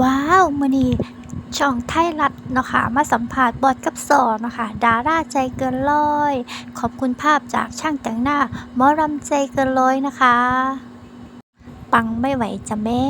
ว้าวมือนีช่องไทยรัฐนะคะมาสัมภาษณ์บอดกับสอเนะคะดาราใจเกินร้อย ขอบคุณภาพจากช่างแต่งหน้ามอรำใจเกินร้อยนะคะ ปังไม่ไหวจ้ะแม่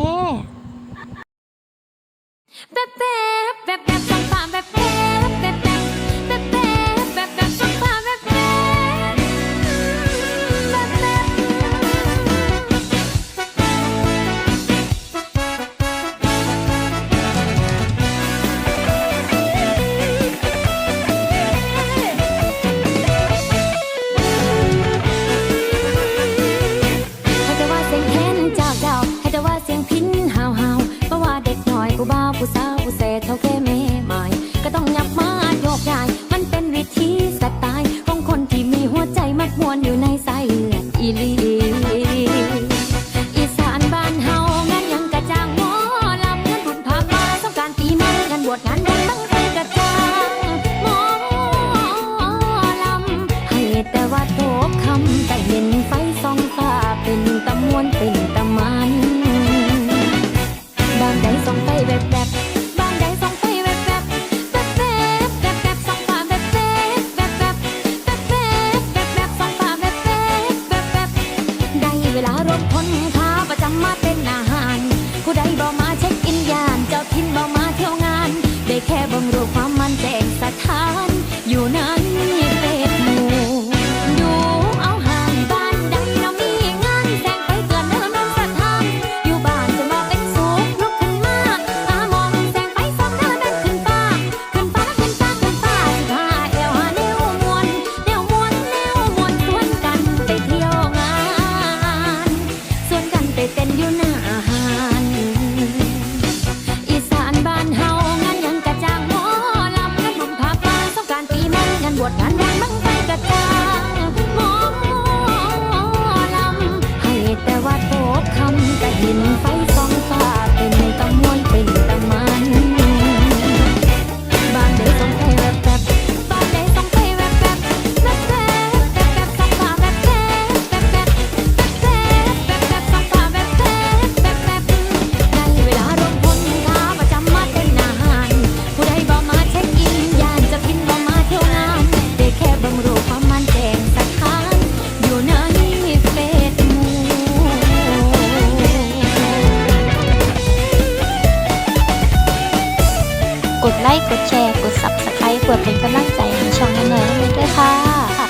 เวลารวมคนพาประจำมาเป็นอาหารผู้ใดบอก กดไลค์ กดแชร์ กด Subscribe เพื่อเป็นกำลังใจให้ช่องน้อยด้วยค่ะ